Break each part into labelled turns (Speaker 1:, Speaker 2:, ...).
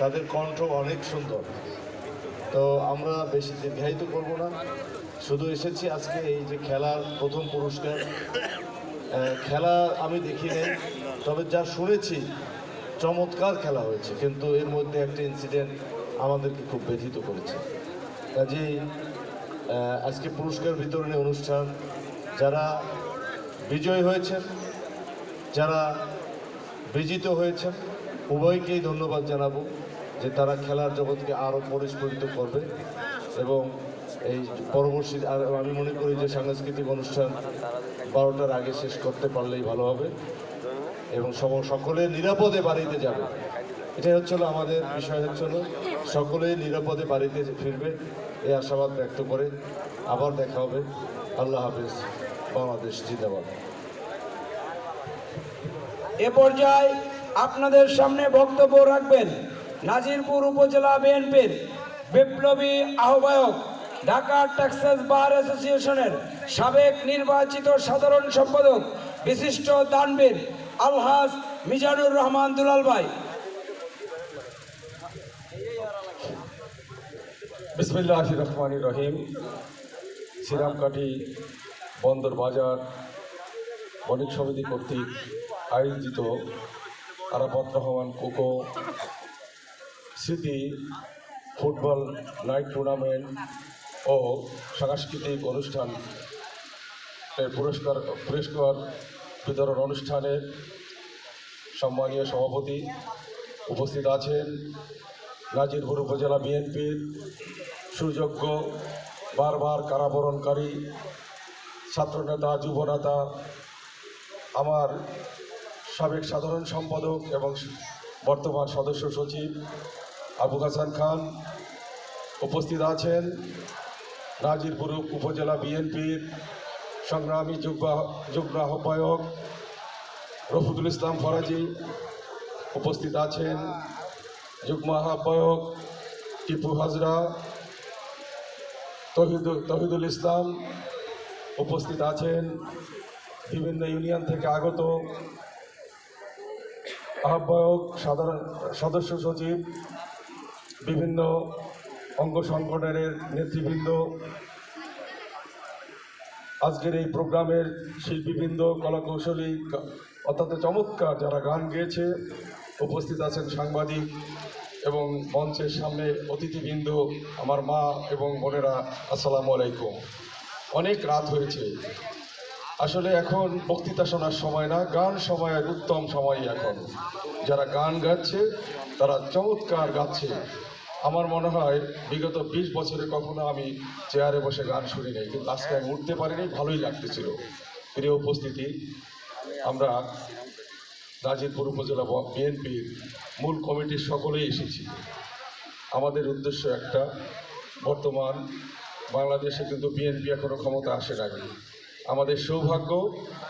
Speaker 1: তাদের কণ্ঠ অনেক সুন্দর। তো আমরা বেশি দীর্ঘায়িত করব না। শুধু এসেছি আজকে এই যে খেলার প্রথম পুরস্কার। খেলা আমি দেখি নাই, তবে যা শুনেছি, চমৎকার খেলা হয়েছে। কিন্তু এর মধ্যে একটা ইনসিডেন্ট আমাদেরকে খুব ব্যথিত করেছে। কাজেই আজকে পুরস্কার বিতরণী অনুষ্ঠান, যারা বিজয় হয়েছেন, যারা বিজিত হয়েছেন উভয়কেই ধন্যবাদ জানাব যে তারা খেলার জগৎকে আরও পরিস্ফুটিত করবে এবং এই পরবর্তী আর আমি মনে করি যে সাংস্কৃতিক অনুষ্ঠান বারোটার আগে শেষ করতে পারলেই ভালো হবে এবং সব সকলে নিরাপদে বাড়িতে যাবে। এটাই হচ্ছিল আমাদের বিষয় হচ্ছিল সকলে নিরাপদে বাড়িতে ফিরবে এই আশাবাদ ব্যক্ত করে আবার দেখা হবে। আল্লাহ হাফিজ। বাংলাদেশ জিন্দাবাদ।
Speaker 2: এ পর্যায়ে আপনাদের সামনে বক্তব্য রাখবেন। নাজিরপুর উপজেলা বিএনপির বিপ্লবী আহ্বায়ক, ঢাকা টেক্সাস বার অ্যাসোসিয়েশনের সাবেক নির্বাচিত সাধারণ সম্পাদক, বিশিষ্ট দানবীর আলহাজ মিজানুর রহমান দুলাল ভাই।
Speaker 3: বিসমিল্লাহ রহমান রহিম। শ্রীরামকাঠি বন্দর বাজার বণিক সমিতি কর্তৃক আয়োজিত আরাফাত রহমান কোকো। স্মৃতি, ফুটবল নাইট টুর্নামেন্ট ও সাংস্কৃতিক অনুষ্ঠান পুরস্কার পুরস্কার বিতরণ অনুষ্ঠানের সম্মানীয় সভাপতি উপস্থিত আছেন নাজিরপুর উপজেলা বিএনপির সুযোগ্য বারবার কারাবরণকারী ছাত্রনেতা, যুবনেতা, আমার সাবেক সাধারণ সম্পাদক এবং বর্তমান সদস্য সচিব আবু হাসান খান উপস্থিত আছেন। নাজিরপুর উপজেলা বিএনপির সংগ্রামী যুগ্ম যুগ্ম আহ্বায়ক রফিকুল ইসলাম ফরাজি উপস্থিত আছেন। যুগ্ম আহ্বায়ক টিপু হাজরা তহিদুল তহিদুল ইসলাম উপস্থিত আছেন। বিভিন্ন ইউনিয়ন থেকে আগত আহ্বায়ক, সাধারণ, সদস্য সচিব, বিভিন্ন অঙ্গ সংগঠনের নেতৃবৃন্দ, আজকের এই প্রোগ্রামের শিল্পীবৃন্দ, কলাকৌশলী, অত্যন্ত চমৎকার যারা গান গেয়েছে, উপস্থিত আছেন সাংবাদিক এবং মঞ্চের সামনে অতিথিবৃন্দ, আমার মা এবং বোনেরা, আসসালামু আলাইকুম। অনেক রাত হয়েছে। আসলে এখন বক্তৃতা শোনার সময় না, গান সময়ের উত্তম সময় এখন। যারা গান গাচ্ছে, তারা চমৎকার গাচ্ছে। আমার মনে হয় বিগত বিশ বছরে কখনো আমি চেয়ারে বসে গান শুনি নাই, কিন্তু আজকে আমি উঠতে পারিনি, ভালোই লাগতেছিল। প্রিয় উপস্থিতি, আমরা নাজিরপুর উপজেলা বিএনপির মূল কমিটির সকলেই এসেছি। আমাদের উদ্দেশ্য একটা, বর্তমান বাংলাদেশে কিন্তু বিএনপি এখনও ক্ষমতা আসে নাই। আমাদের সৌভাগ্য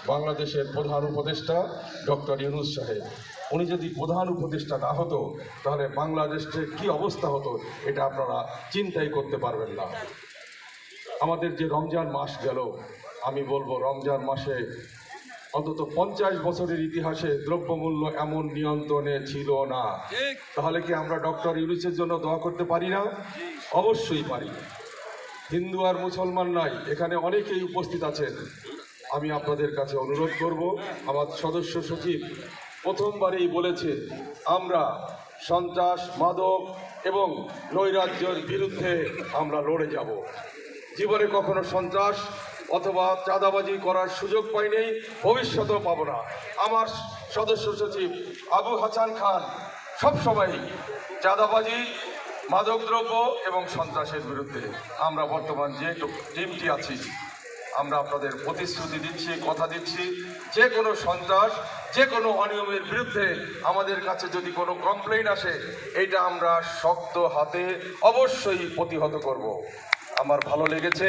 Speaker 3: বাংলাদেশের প্রধান উপদেষ্টা ডক্টর ইউনুস সাহেব। উনি যদি প্রধান উপদেষ্টা না হতো তাহলে বাংলাদেশের কি অবস্থা হতো এটা আপনারা চিন্তাই করতে পারবেন না। আমাদের যে রমজান মাস গেল আমি বলব রমজান মাসে অন্তত পঞ্চাশ বছরের ইতিহাসে দ্রব্যমূল্য এমন নিয়ন্ত্রণে ছিল না। তাহলে কি আমরা ডক্টর ইউনুসের জন্য দোয়া করতে পারি না? অবশ্যই পারি। হিন্দু আর মুসলমান নাই, এখানে অনেকেই উপস্থিত আছেন। আমি আপনাদের কাছে অনুরোধ করব, আমার সদস্য সচিব প্রথমবারেই বলেছে, আমরা সন্ত্রাস, মাদক এবং নৈরাজ্যের বিরুদ্ধে আমরা লড়ে যাব। জীবনে কখনো সন্ত্রাস অথবা চাঁদাবাজি করার সুযোগ পাইনি ভবিষ্যতেও পাব না। আমার সদস্য সচিব আবু হাসান খান সবসময় চাঁদাবাজি মাদকদ্রব্য এবং সন্ত্রাসের বিরুদ্ধে আমরা বর্তমান যে টিমটি আছি, আমরা আপনাদের প্রতিশ্রুতি দিচ্ছি, কথা দিচ্ছি, যে কোনো সন্ত্রাস, যে কোনো অনিয়মের বিরুদ্ধে আমাদের কাছে যদি কোনো কমপ্লেন আসে এটা আমরা শক্ত হাতে অবশ্যই প্রতিহত করব। আমার ভালো লেগেছে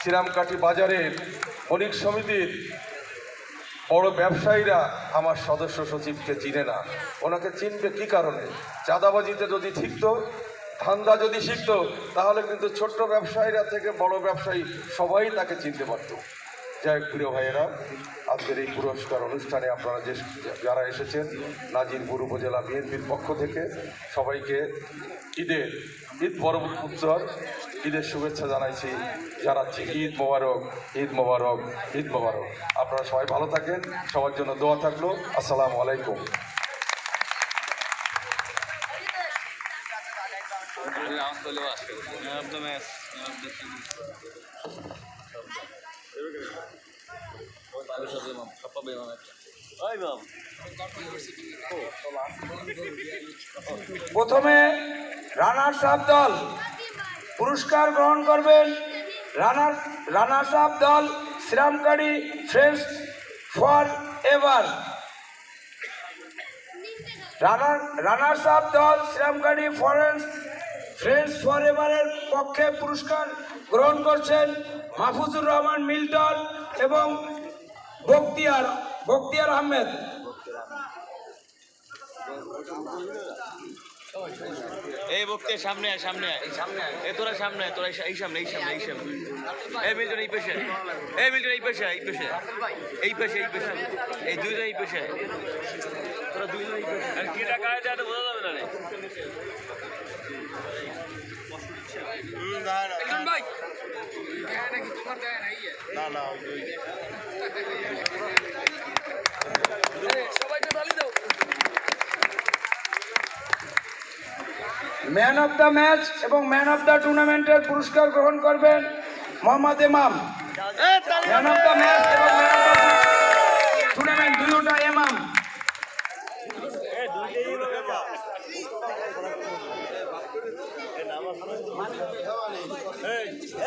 Speaker 3: শ্রীরামকাঠি বাজারের বণিক সমিতির বড় ব্যবসায়ীরা আমার সদস্য সচিবকে চিনে না। ওনাকে চিনবে কি কারণে? চাঁদাবাজিতে যদি শিখতো ধান্দা যদি শিখতো, তাহলে কিন্তু ছোট্ট ব্যবসায়ীরা থেকে বড় ব্যবসায়ী সবাই তাকে চিনতে পারত। যাই হোক, প্রিয় ভাইয়েরা, আজকের এই পুরস্কার অনুষ্ঠানে আপনারা যে যারা এসেছেন, নাজিরপুর উপজেলা বিএনপির পক্ষ থেকে সবাইকে ঈদের, ঈদ পরবর্তী উৎসব, ঈদের শুভেচ্ছা জানাইছি, জানাচ্ছি, ঈদ মোবারক ঈদ মোবারক ঈদ মোবারক। আপনারা সবাই ভালো থাকেন, সবার জন্য দোয়া থাকল। আসসালামু আলাইকুম।
Speaker 2: প্রথমে রানার্স আপ দল পুরস্কার গ্রহণ করবেন। রানার, রানার্স আপ দল Shriramkari friends forever. Runner, runners up দল শ্রীরামকারী ফরেন্স ফ্রেন্ডস ফর এভারের পক্ষে পুরস্কার গ্রহণ করছেন মাহফুজুর রহমান মিল্টন এবং বক্তিয়ার বক্তিয়ার আহমেদ।
Speaker 4: এই বক্তের সামনে আয় সামনে আয়। সামনে আয় এ তোরা সামনে আয়, তোরা এই সামনে এই সামনে এই সামনে। এই মিল্টন এই পেশে এই মিল্টন এই পেশে এই পেশে এই পেশে এই পেশে এই দুইজন এই পেশে তোরা দুইজন এই পেশে আর কি টাকা আছে এটা বোঝা যাবে না রে।
Speaker 2: ম্যান অফ দ্য ম্যাচ এবং ম্যান অফ দ্য টুর্নামেন্টের পুরস্কার গ্রহণ করবেন Mohammad Imam. Man of the match এবং ম্যান অফ দ্য টুর্নামেন্ট দুইটা ইমাম।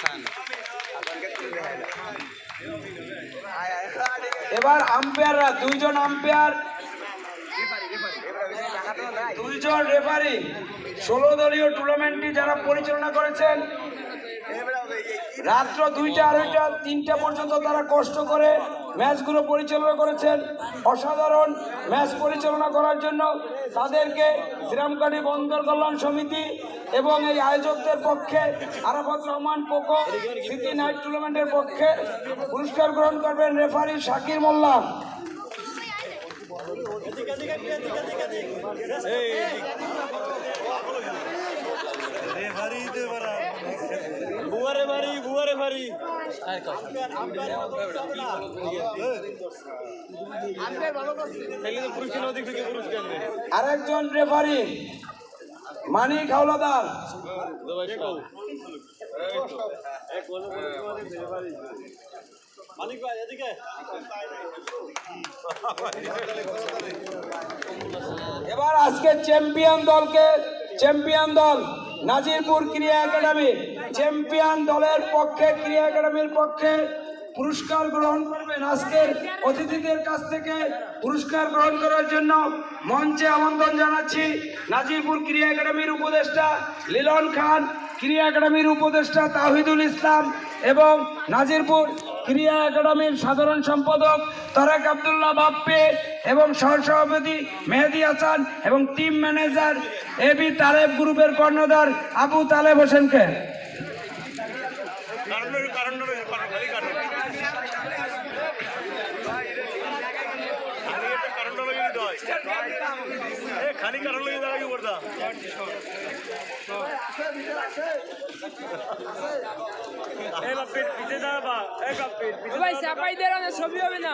Speaker 4: খান।
Speaker 2: এবার আম্পায়াররা, দুইজন আম্পায়ার, দুইজন রেফারি। ষোলো দলীয় টুর্নামেন্টটি যারা পরিচালনা করেছেন, রাত্র দুইটা, আড়াইটা, তিনটা পর্যন্ত তারা কষ্ট করে ম্যাচগুলো পরিচালনা করেছেন। অসাধারণ ম্যাচ পরিচালনা করার জন্য তাদেরকে শ্রীরামকাঠি বন্দর কল্যাণ সমিতি এবং এই আয়োজকদের পক্ষে Arafat Rahman Poco city night টুর্নামেন্টের পক্ষে পুরস্কার গ্রহণ করবেন রেফারি শাকির মোল্লা
Speaker 4: বুয়ারে বাড়ি বুয়ারে বাড়ি
Speaker 2: আরেকজন রেফারি মানিক হাওলাদার। এবার আজকে চ্যাম্পিয়ন দলকে, চ্যাম্পিয়ন দল, নাজিরপুর ক্রীড়া একাডেমি, চ্যাম্পিয়ন দলের পক্ষে, ক্রীড়া একাডেমির পক্ষে পুরস্কার গ্রহণ করবেন আজকের অতিথিদের কাছ থেকে। পুরস্কার গ্রহণ করার জন্য মঞ্চে আমন্ত্রণ জানাচ্ছি নাজিরপুর ক্রীড়া একাডেমির উপদেষ্টা লিলন খান, ক্রীড়া একাডেমির উপদেষ্টা তাহিদুল ইসলাম এবং নাজিরপুর ক্রীড়া একাডেমির সাধারণ সম্পাদক তারেক আবদুল্লাহ বাপ্পে এবং সহসভাপতি মেহেদি হাসান এবং টিম ম্যানেজার এবি তালেব গ্রুপের কর্ণধার আবু তালেব হোসেনকে
Speaker 4: খালি কারণ লগে দাঁড়া কি করতা এই বাপ্পি পিছে যা বা এই বাপ্পি
Speaker 5: ভাই চাপাই দেওয়া না ছবি হবে না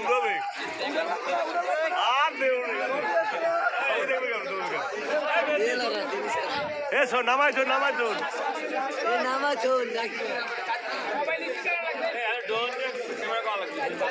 Speaker 4: উড়াবে আর দেউড়ে এই দেখবে কেমন তুমি এ শোন নামাই শোন নামাই শোন এ আরে ডোন ক্যামেরা কল লাগবে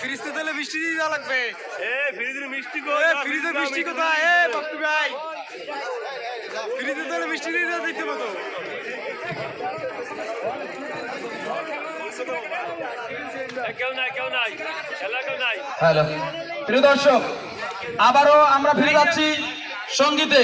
Speaker 6: ফ্রিজতে তাহলে মিষ্টি দিয়ে দেওয়া লাগবে।
Speaker 4: এ ফ্রিজের মিষ্টি
Speaker 6: এ ফ্রিজে মিষ্টি কোথায়? এ বাপ্পি ভাই। ফ্রিজে তাহলে মিষ্টি দিয়ে দেওয়া দেখতে
Speaker 4: নাই
Speaker 2: হ্যালো প্রিয় দর্শক আবারও আমরা ফিরে যাচ্ছি সঙ্গীতে।